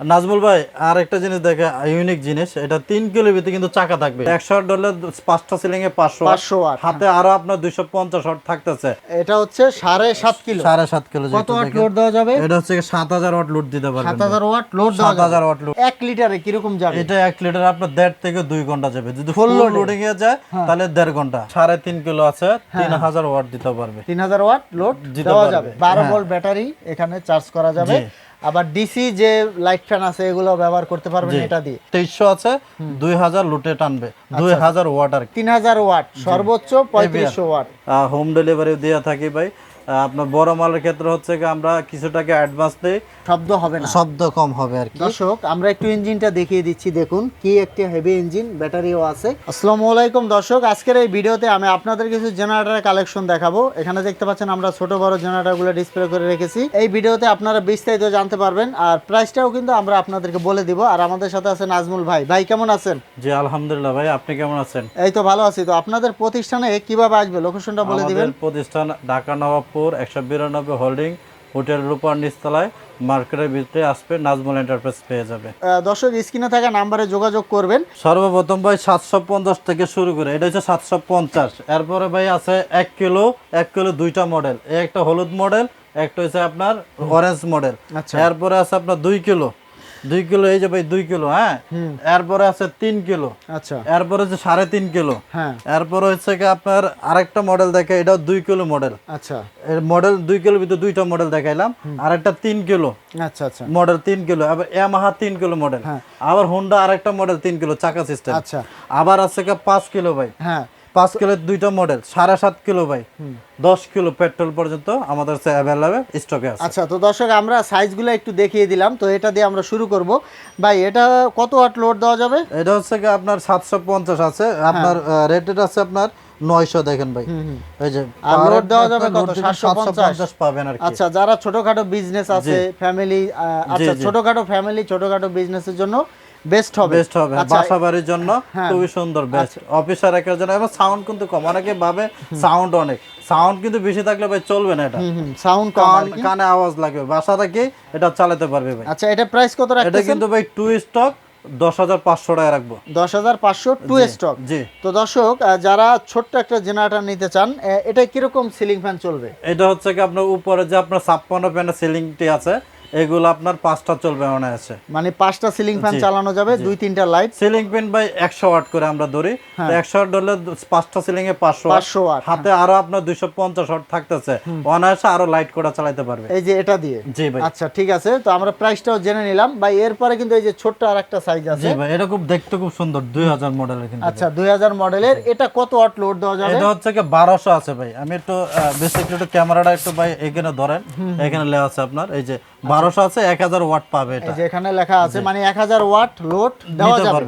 নাজমুল ভাই আর একটা জিনিস দেখে ইউনিক জিনিস এটা তিন কিলোর ভিতরে কিন্তু চাকা থাকবে। একশো ডলার পাঁচটা সিলিং এ পাঁচশো 500 watt, হাতে আরও আপনার দুইশো পঞ্চাশ ওয়াট থাকতেছে। এটা হচ্ছে সাড়ে সাত কিলো। সাড়ে সাত কিলো কত ওয়াট লোড দেওয়া যাবে? এটা হচ্ছে সাত হাজার ওয়াট লুট দিতে সাত হাজার ওয়াট লোড সাত হাজার ওয়াট লোড এক লিটারে কীরকম যাবে? এটা এক লিটার আপনার দেড় থেকে দুই ঘণ্টা যাবে। যদি ফুল লোডিং এ যায় তাহলে দেড় ঘণ্টা। সাড়ে তিন কিলো আছে তিন হাজার ওয়াট দিতে পারবে। তিন হাজার ওয়াট লোড দেওয়া যাবে। বারো হ্যাঁ। ভোল্ট ব্যাটারি এখানে চার্জ করা যাবে। আবার ডিসি যে লাইট ফ্যান আছে এগুলো ব্যবহার করতে পারবেন এটা দিয়ে। তেইশশো আছে দুই হাজার লুটে টানবে। দুই হাজার ওয়াট আর তিন হাজার ওয়াট সর্বোচ্চ পঁয়ত্রিশশো ওয়াট। হোম ডেলিভারি দেওয়া থাকে ভাই আপনার বড় মালের ক্ষেত্রে হচ্ছে কি আমরা কিছু টাকা অ্যাডভান্স দিই। শব্দ হবে না। শব্দ কম হবে আর কি। দর্শক আমরা একটু ইঞ্জিনটা দেখিয়ে দিচ্ছি দেখুন কি একটি হেভি ইঞ্জিন ব্যাটারিও আছে। আসসালামু আলাইকুম দর্শক আজকের এই ভিডিওতে আমি আপনাদের কিছু জেনারেটরের কালেকশন দেখাবো। এখানে দেখতে পাচ্ছেন আমরা ছোট বড় জেনারেটরগুলো ডিসপ্লে করে রেখেছি। এই ভিডিওতে আপনারা বিস্তারিত জানতে পারবেন আর প্রাইসটাও কিন্তু আমরা আপনাদেরকে বলে দিব। আর আমাদের সাথে আছে নাজমুল ভাই। ভাই কেমন আছেন? জি আলহামদুলিল্লাহ ভাই আপনি কেমন আছেন? এই তো ভালো আছি। তো আপনাদের প্রতিষ্ঠানে কীভাবে আসবে? লোকেশনটা বলে দিবেন। প্রতিষ্ঠান ঢাকা নবাবপুর একশো বিরানব্বই হোল্ডিং হোটেল রূপার নিচতলায় মার্কেটের ভিতরে আসবে নাজমুল এন্টারপ্রাইজ পেয়ে যাবে। দর্শক স্ক্রিনে থাকা নাম্বারে যোগাযোগ করবেন। সর্বপ্রথম ভাই সাতশো পঞ্চাশ থেকে শুরু করে এটা হচ্ছে সাতশো পঞ্চাশ। এরপরে ভাই আছে এক কিলো এক কিলো দুইটা মডেল একটা হলুদ মডেল একটা হচ্ছে আপনার অরেঞ্জ মডেল আচ্ছা। এরপরে আছে আপনার দুই কিলো। দুই কিলো এই যে ভাই দুই কিলো হ্যাঁ? এরপরে আছে তিন কিলো। আচ্ছা। এরপরে হচ্ছে সাড়ে তিন কিলো। হ্যাঁ। এরপরে হচ্ছে কি আপনার আরেকটা মডেল দেখে এটাও দুই কিলো মডেল আচ্ছা। এর মডেল দুই কিলোর ভিতরে দুইটা মডেল দেখাইলাম। আর একটা তিন কিলো। আচ্ছা আচ্ছা। মডেল তিন কিলো আবার ইয়ামাহা তিন কিলো মডেল হ্যাঁ। আবার হোন্ডা আরেকটা মডেল তিন কিলো চাকা সিস্টেম আচ্ছা। আবার আছে কি পাঁচ কিলো ভাই। হ্যাঁ। পাঁচ কিলোর দুইটা মডেল সাড়ে সাত কিলো ভাই। দশ কিলো পেট্রোল পর্যন্ত আমাদের অ্যাভেলেবেল স্টকে আছে। আচ্ছা তো দর্শক আমরা সাইজগুলো একটু দেখিয়ে দিলাম তো এটা দিয়ে আমরা শুরু করব। ভাই এটা কত ওয়াট লোড দেওয়া যাবে? এটা হচ্ছে কি আপনার সাতশো পঞ্চাশ আছে হ্যাঁ। আপনার রেটেড আছে আপনার নয়শো দেখেন ভাই। এই যে আর load দেওয়া যাবে কত? 750 750 পাবেন আর আচ্ছা যারা ছোটখাটো বিজনেস আছে ফ্যামিলি আচ্ছা। ছোটখাটো ফ্যামিলি ছোটখাটো বিজনেসের জন্য বেস্ট হবে। বেস্ট হবে। আচ্ছা বাসা বাড়ির জন্য হ্যাঁ। খুবই সুন্দর বেস্ট অফিসার একের জন্য এবং সাউন্ড কিন্তু কম। অনেকে ভাবে সাউন্ড অনেক। সাউন্ড কিন্তু বেশি থাকলে ভাই চলবে না এটা। সাউন্ড কম কান কানে আওয়াজ লাগবে। বাসা থেকে এটা চালাতে পারবে ভাই। আচ্ছা এটা প্রাইস কত এটা কিন্তু ভাই টু স্টক দশ হাজার পাঁচশো টাকা রাখব। দশ হাজার পাঁচশো টু স্টক জি। তো দর্শক যারা ছোট্ট একটা জেনারেটর নিতে চান এটা কীরকম সিলিং ফ্যান চলবে? এটা হচ্ছে কি আপনার উপরে যে আপনার ছাপ্পান্ন প্যানের সিলিংটি আছে এগুলো আপনার পাঁচটা চলবে মনে আছে। মানে পাঁচটা সিলিং ফ্যান চালানো যাবে দুই তিনটা লাইট সিলিং ফ্যান ভাই একশো ওয়াট করে আমরা ধরি। হ্যাঁ। একশো ওয়াট ধরলে পাঁচটা সিলিং এ পাঁচশো ওয়াট পাঁচশো ওয়াট হাতে আরও আপনার দুইশো পঞ্চাশ ওয়াট থাকতেছে। অনায়াসে আরও লাইট করে চালাতে পারবে। এই যে এটা দিয়ে? জি ভাই। আচ্ছা ঠিক আছে। তো আমরা প্রাইসটাও জেনে নিলাম। ভাই এরপরে কিন্তু এই যে ছোট্ট আর একটা সাইজ আছে। জি ভাই এটা খুব দেখতে খুব সুন্দর দুই হাজার মডেলের কিন্তু। আচ্ছা দুই হাজার মডেলের এটা কত ওয়াট লোড দেওয়া যাবে? এটা হচ্ছে কি বারোশো আছে ভাই। আমি একটু বেশি একটু ক্যামেরাটা একটু ভাই এখানে ধরেন। এখানে লেখা আছে আপনার। এই যে বারোশো আছে এক হাজার ওয়াট পাবে এটা। এই যে এখানে লেখা আছে মানে এক হাজার ওয়াট লোড দেওয়া যাবে।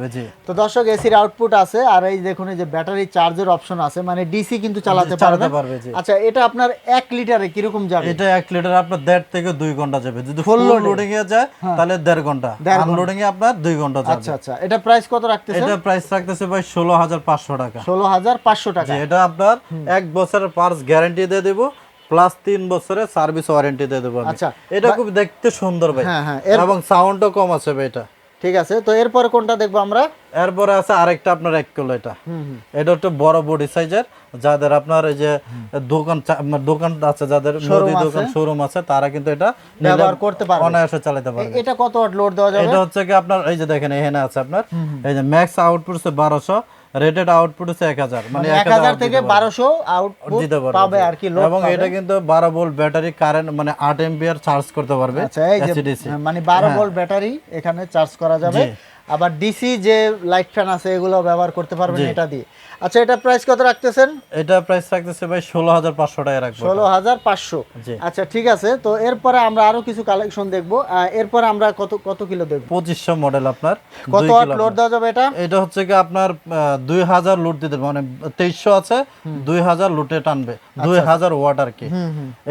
তো দর্শক এসির আউটপুট আছে আর এই দেখুন এই যে ব্যাটারি চার্জের অপশন আছে মানে ডিসি কিন্তু চালাতে চালাতে পারবে আচ্ছা এটা আপনার এক লিটারে কীরকম যাবে? এটা এক লিটার আপনার দেড় থেকে দুই ঘণ্টা যাবে। যদি ফুল লোডিং এ যায় তাহলে দেড় ঘণ্টা। দেড় ঘণ্টা। আনলোডিং এ আপনার দুই ঘণ্টা যাবে। আচ্ছা আচ্ছা। এটা প্রাইস কত রাখতেছে এটা প্রাইস রাখতেছে ভাই ষোলো হাজার পাঁচশো টাকা। ষোলো হাজার পাঁচশো টাকা। এটা আপনার এক বছরের পার্স গ্যারান্টি দিয়ে দেবো। প্লাস তিন বছরের সার্ভিস ওয়ারেন্টি দিয়ে দেবো আচ্ছা, এটা খুব দেখতে সুন্দর ভাই। হ্যাঁ, হ্যাঁ, এবং সাউন্ডও কম আছে ভাই এটা। ঠিক আছে তো এরপরে কোনটা দেখব আমরা? এরপরে আছে আরেকটা আপনার এক কিলো এটা। এটা একটু বড় বডি সাইজের যাদের আপনার এই যে দোকান দোকান আছে যাদের মুদি দোকান শোরুম আছে তারা কিন্তু এটা ব্যবহার করতে পারবে। অনায়াসে চালাতে পারবে। এটা কত ওয়াট লোড দেওয়া যাবে? এটা হচ্ছে কি আপনার এই যে দেখেন এখানে আছে আপনার এই যে ম্যাক্স আউটপুট হচ্ছে বারোশো। রেটেড আউটপুট হচ্ছে এক হাজার মানে এক হাজার থেকে বারোশো আউটপুট দিতে পারবে পাবে আর কি এবং এটা কিন্তু বারো ভোল্ট ব্যাটারি কারেন্ট মানে আট এম্পিয়ার চার্জ করতে পারবে আচ্ছা এই যে মানে বারো ভোল্ট ব্যাটারি এখানে চার্জ করা যাবে। আবার ডিসি যে লাইট ফ্যান আছে এগুলো ব্যবহার করতে পারবেন এটা দিয়ে। আচ্ছা এটা প্রাইস কত রাখতেছেন? এটা প্রাইস থাকতেছে ভাই ষোলো হাজার পাঁচশো টাকা রাখব ষোলো হাজার পাঁচশো। আচ্ছা ঠিক আছে। তো এরপরে আমরা আরও কিছু কালেকশন দেখব। এরপরে আমরা কত কত কিলো দেখব পঁচিশশো মডেল আপনার। কত ওয়াট লোড দেওয়া যাবে এটা? এটা হচ্ছে কি আপনার দুই হাজার লুট দিতে মানে তেইশশো আছে দুই হাজার লুটে টানবে। দুই হাজার ওয়াট আর কি।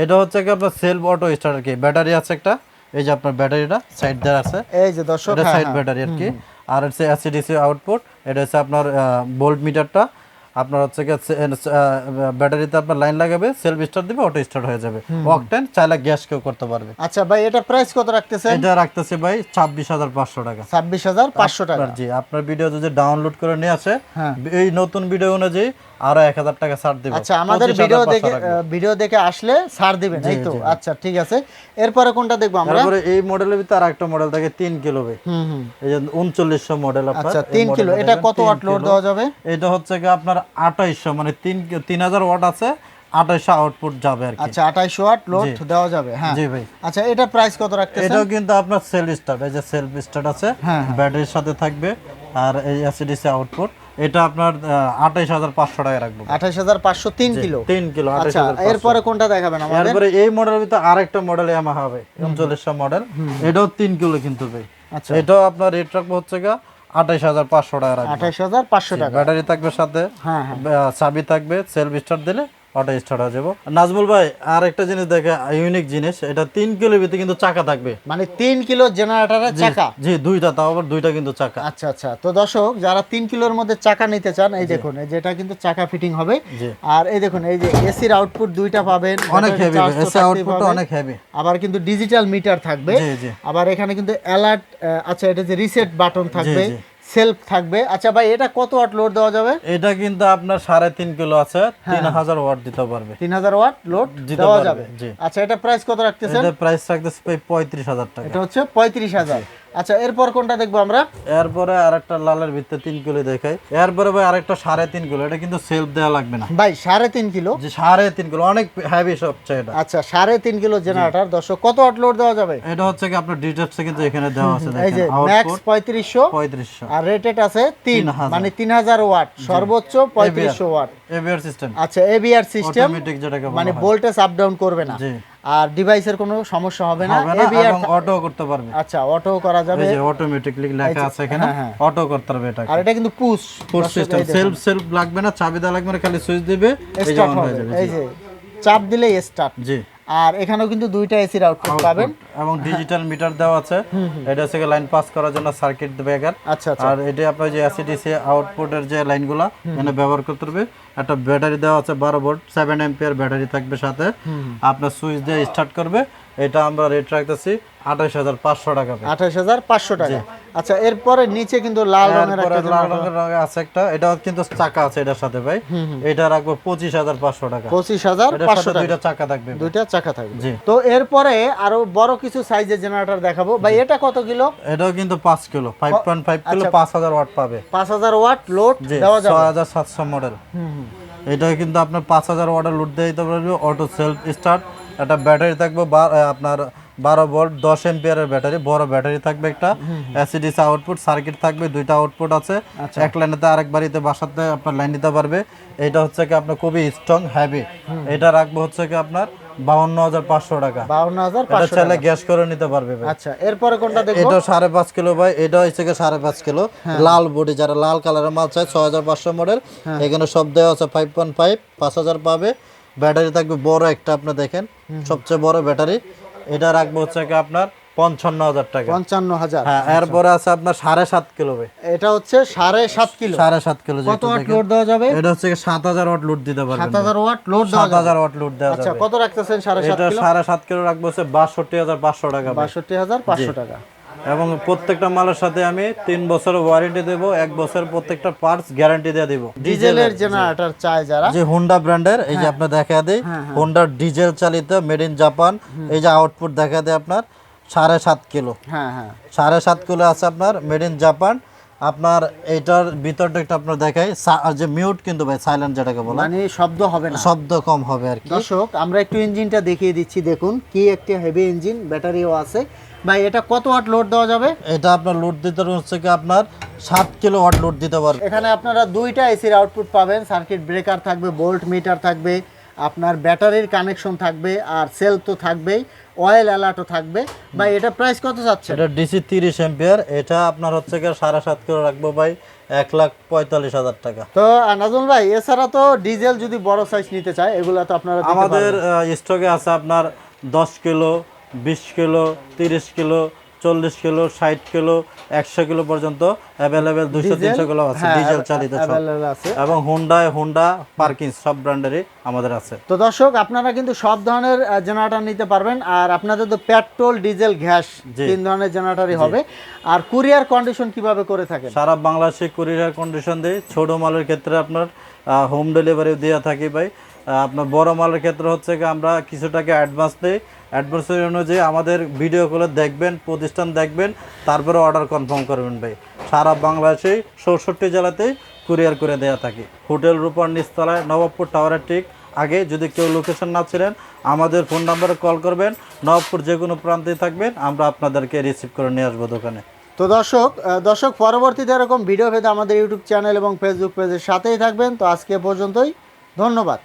এটা হচ্ছে কি আপনার সেলফ অটো স্টার্ট আর কি ব্যাটারি আছে একটা। এই যে আপনার ব্যাটারিটা সাইড দেওয়া আছে। এই যে দর্শক এটা হ্যাঁ, সাইড হ্যাঁ। ব্যাটারি আর কি। আর হচ্ছে এসিডিসি আউটপুট এটা হচ্ছে আপনার বোল্ট মিটারটা আপনার হচ্ছে আহ, ব্যাটারিতে আপনার লাইন লাগাবে সেলফ স্টার্ট দিবে অটো স্টার্ট হয়ে যাবে। অকটেন চাইলে গ্যাস কেউ করতে পারবে। আচ্ছা ভাই এটা প্রাইস কত রাখতেছেন? এটা রাখতেছে ভাই ছাব্বিশ হাজার পাঁচশো টাকা। ছাব্বিশ হাজার পাঁচশো টাকা। জি আপনার ভিডিও যদি ডাউনলোড করে নিয়ে আসে হ্যাঁ। এই নতুন ভিডিও অনুযায়ী আরও এক হাজার টাকা ছাড় দিবে। আচ্ছা আমাদের ভিডিও দেখে ভিডিও দেখে আসলে ছাড় দিবেন এই তো? আচ্ছা ঠিক আছে। এরপরে কোনটা দেখব আমরা? তারপরে এই মডেলের ভিতরে আরেকটা মডেল থাকে কিলো হুম হুম। এই যে উনচল্লিশশো মডেল আপনার আচ্ছা কিলো এটা কত ওয়াট লোড দেওয়া যাবে? এটা হচ্ছে কি আপনার মানে তিন তিন হাজার ওয়াট আছে আঠাইশশো আউটপুট যাবে আর কি। আচ্ছা আঠাইশো ওয়াট লোড দেওয়া যাবে হ্যাঁ। জি ভাই। আচ্ছা এটা প্রাইস কত রাখতেছেন? এটাও কিন্তু আপনার সেলফ স্টার্ট এই যে সেলফ স্টার্ট আছে হ্যাঁ, ব্যাটারির সাথে থাকবে আর এই এসিডিসি আউটপুট এটা আপনার আঠাইশ হাজার পাঁচশো টাকা রাখব। আঠাইশ হাজার পাঁচশো তিন কিলো। তিন কিলো আচ্ছা এরপরে কোনটা দেখাবেন আমাদের? এরপরে এই মডেলের ভিতরে আরেকটা মডেল এমা হবে উনচল্লিশটা মডেল এটাও তিন কিলো কিন্তু ভাই। আচ্ছা। এটাও আপনার রেট রাখব হচ্ছে গা আঠাইশ হাজার পাঁচশো টাকা রাখব। আঠাইশ হাজার পাঁচশো টাকা। ব্যাটারি থাকবে সাথে হ্যাঁ হ্যাঁ। চাবি থাকবে সেলফ স্টার্ট দিলে অটো স্টার্ট হয়ে যাব। নাজমুল ভাই আর একটা জিনিস দেখে ইউনিক জিনিস এটা তিন কিলোর ভিতরে কিন্তু চাকা থাকবে। মানে তিন কিলো জেনারেটরের চাকা? জি দুইটা তাও আবার দুইটা কিন্তু চাকা। আচ্ছা আচ্ছা। তো দর্শক যারা তিন কিলোর মধ্যে চাকা নিতে চান এই দেখুন এই যেটা কিন্তু চাকা ফিটিং হবে। আর এই দেখুন এই যে এসির আউটপুট দুইটা পাবেন অনেক হেভি এসে আউটপুট অনেক হেভি আবার কিন্তু ডিজিটাল মিটার থাকবে। আবার এখানে কিন্তু অ্যালার্ট আচ্ছা এটা যে রিসেট বাটন থাকবে। সেলফ থাকবে। আচ্ছা ভাই এটা কত ওয়াট লোড দেওয়া যাবে? এটা কিন্তু আপনার সাড়ে তিন কিলো আছে তিন হাজার ওয়াট দিতে পারবে। তিন হাজার ওয়াট লোড দেওয়া যাবে। আচ্ছা এটা প্রাইস কত রাখতেছে এটা প্রাইস রাখতেছে পঁয়ত্রিশ হাজার টাকা। এটা হচ্ছে পঁয়ত্রিশ হাজার। আচ্ছা এরপর কোনটা দেখব আমরা? এরপরে আরেকটা লালের ভিতরে তিন কিলো দেখাই। এরপরে ভাই আরেকটা সাড়ে তিন কিলো এটা কিন্তু সেলফ দেওয়া লাগবে না। ভাই সাড়ে তিন কিলো? যে সাড়ে তিন কিলো অনেক হেভি সবচেয়ে এটা। আচ্ছা সাড়ে তিন কিলো জেনারেটর দর্শক কত ওয়াট লোড দেওয়া যাবে? এটা হচ্ছে কি আপনার ডিটেলসে কিন্তু এখানে দেওয়া আছে এই যে ম্যাক্স পঁয়ত্রিশশো। পঁয়ত্রিশশো। আর রেটেড আছে তিন 3000 মানে তিন হাজার ওয়াট সর্বোচ্চ পঁয়ত্রিশশো ওয়াট এভিআর সিস্টেম আচ্ছা এবিআর সিস্টেম অটোমেটিক যেটাকে মানে। ভোল্টেজ আপ ডাউন করবে না। জি। আর ডিভাইসের কোনো সমস্যা হবে না এবি এবং অটো করতে পারবে। আচ্ছা অটো করা যাবে। এই যে অটোমেটিকলি লেখা আছে এখানে হ্যাঁ, হ্যাঁ। অটো করতে পারবে এটা আর এটা কিন্তু push push system self self লাগবে না চাবি দেওয়া লাগবে না খালি সুইচ দিবে এই যে অন হয়ে যাবে এই যে চাপ দিলেই স্টার্ট জি। আর এখানেও কিন্তু দুইটা এসির আউটপুট পাবেন। এবং ডিজিটাল মিটার দেওয়া আছে। এটা হচ্ছে লাইন পাস করার জন্য সার্কিট ব্রেকার আচ্ছা আচ্ছা। আর এটা আপনার যে এসিডিসি আউটপুটের যে লাইনগুলো এখানে ব্যবহার করতে হবে। একটা ব্যাটারি দেওয়া আছে বারো ভোল্ট সেভেন এম্পিয়ার ব্যাটারি থাকবে সাথে। আপনার সুইচ দিয়ে স্টার্ট করবে। এটা আমরা রেট রাখতেছি আঠাশ হাজার পাঁচশো টাকা। আঠাশ হাজার পাঁচশো টাকা। আচ্ছা এরপরে নিচে কিন্তু লাল রঙের একটা লাল রঙের রঙে আছে একটা। এটা কিন্তু চাকা আছে এটার সাথে ভাই। এটা রাখব পঁচিশ হাজার পাঁচশো টাকা। পঁচিশ হাজার পাঁচশো দুইটা চাকা থাকবে। দুইটা চাকা থাকবে। তো এরপরে আরও বড় কিছু সাইজের জেনারেটর দেখাবো। ভাই এটা কত কিলো? এটাও কিন্তু পাঁচ kilo. Five point five kilo পাঁচ হাজার ওয়াট পাবে। পাঁচ হাজার ওয়াট লোড দেওয়া যাবে। ছয় হাজার সাতশো মডেল হুম। এটা কিন্তু আপনার পাঁচ হাজার ওয়াটের লোড দিয়ে দিতে পারবে অটো সেলফ স্টার্ট একটা ব্যাটারি থাকবে বা- আপনার বারো ভোল্ট দশ এম্পিয়ারের ব্যাটারি বড় ব্যাটারি থাকবে একটা অ্যাসিডিস আউটপুট সার্কিট থাকবে দুইটা আউটপুট আছে। আচ্ছা। এক লাইনেতে আরেক বাড়িতে বাসাতে আপনার লাইন দিতে পারবে। এটা হচ্ছে কি আপনার খুবই স্ট্রং হ্যাভি এটা রাখব হচ্ছে কি আপনার বাউন্ন হাজার পাঁচশো টাকা। বাউন্ন হাজার এটা চাইলে গ্যাস করে নিতে পারবে আচ্ছা এরপরে কোনটা দেখব? এটা সাড়ে পাঁচ কিলো ভাই এটা হচ্ছে গিয়ে সাড়ে পাঁচ কিলো। হ্যাঁ। লাল বডি যারা লাল কালারের মাল চায় ছয় হাজার পাঁচশো মডেল হ্যাঁ। এখানে সব দেওয়া আছে ফাইভ পয়েন্ট ফাইভ পাঁচ হাজার পাবে। ব্যাটারি থাকবে বড় একটা আপনি দেখেন। সবচেয়ে বড় ব্যাটারি। এটা রাখব হচ্ছে কি আপনার পঞ্চান্ন হাজার টাকা। পঞ্চান্ন হাজার। হ্যাঁ এরপরে আছে আপনার সাড়ে সাত কিলো এটা হচ্ছে সাড়ে সাত কিলো। সাড়ে সাত কিলো কত ওয়াট লোড দেওয়া যাবে? এটা হচ্ছে সাত হাজার ওয়াট লুট দিতে পারবেন সাত হাজার ওয়াট লোড সাত হাজার ওয়াট লোড দেওয়া আচ্ছা কত রাখতেছেন সাড়ে সাত কিলো? সাড়ে সাত কিলো রাখব হচ্ছে বাষট্টি হাজার পাঁচশো টাকা বাষট্টি হাজার পাঁচশো টাকা। এবং প্রত্যেকটা মালের সাথে আমি তিন বছরের ওয়ারেন্টি দেব এক বছর প্রত্যেকটা পার্টস গ্যারান্টি দিয়ে দিব। ডিজেলের জেনারেটর চায় যারা। যে হোন্ডা ব্র্যান্ডের এই যে আপনার দেখা দেয় হ্যাঁ, ডিজেল চালিত মেড ইন জাপান এই যে আউটপুট দেখা দেয় আপনার সাড়ে সাত কিলো। হ্যাঁ হ্যাঁ। সাড়ে সাত কিলো আছে আপনার মেড ইন জাপান আপনার এটার ভিতরটা একটু আপনার দেখাই যে মিউট কিন্তু ভাই সাইলেন্ট যেটাকে বলা। মানে শব্দ হবে না। শব্দ কম হবে আর কি। দর্শক আমরা একটু ইঞ্জিনটা দেখিয়ে দিচ্ছি দেখুন কি একটি হেভি ইঞ্জিন ব্যাটারিও আছে। ভাই এটা কত ওয়াট লোড দেওয়া যাবে? এটা আপনার লোড দিতে হচ্ছে কি আপনার সাত কিলো ওয়াট লোড দিতে পারবে। এখানে আপনারা দুইটা এসির আউটপুট পাবেন। সার্কিট ব্রেকার থাকবে বোল্ট মিটার থাকবে আপনার ব্যাটারির কানেকশন থাকবে আর সেল তো থাকবেই অয়েল অ্যালার্টও থাকবে। ভাই এটা প্রাইস কত যাচ্ছে এটা ডিসি তিরিশ এম্পিয়ার এটা আপনার হচ্ছে কি সাড়ে সাত কিলো রাখব ভাই এক লাখ পঁয়তাল্লিশ হাজার টাকা। তো আহ, নাজমুল ভাই এছাড়া তো ডিজেল যদি বড় সাইজ নিতে চায় এগুলো তো আপনারা আমাদের স্টকে আছে আপনার দশ কিলো বিশ কিলো তিরিশ কিলো চল্লিশ কিলো ষাট কিলো একশো কিলো পর্যন্ত অ্যাভেলেবেল দুশো তিনশো কিলো আছে হ্যাঁ, ডিজেল চালিত আছে। এবং হুন্ডা হুন্ডা পার্কিং সব ব্র্যান্ডেরই আমাদের আছে। তো দর্শক আপনারা কিন্তু সব ধরনের জেনারেটর নিতে পারবেন আর আপনাদের তো পেট্রোল ডিজেল গ্যাস। তিন ধরনের জেনারেটরই হবে। আর কুরিয়ার কন্ডিশন কীভাবে করে থাকেন? সারা বাংলাদেশে কুরিয়ার কন্ডিশন দিই ছোট মালের ক্ষেত্রে আপনার হোম ডেলিভারি দেওয়া থাকি ভাই। আপনার বড় মালের ক্ষেত্রে হচ্ছে আমরা কিছু টাকা অ্যাডভান্স দিই। অ্যাডভান্সের অনুযায়ী আমাদের ভিডিও কলে দেখবেন, প্রতিষ্ঠান দেখবেন, তারপরে অর্ডার কনফার্ম করবেন ভাই। সারা বাংলাদেশে চৌষট্টি জেলাতেই কুরিয়ার করে দেওয়া থাকি। হোটেল রূপার নিচতলায় নবাবপুর টাওয়ারের ঠিক আগে যদি কেউ লোকেশন না ছিলেন, আমাদের ফোন নাম্বারে কল করবেন। নবাবপুর যে কোনো প্রান্তে থাকবেন, আমরা আপনাদেরকে রিসিভ করে নিয়ে আসব দোকানে। তো দর্শক দর্শক, পরবর্তীতে এরকম ভিডিও পেতে আমাদের ইউটিউব চ্যানেল এবং ফেসবুক পেজের সাথেই থাকবেন। তো আজকে পর্যন্তই। ধন্যবাদ।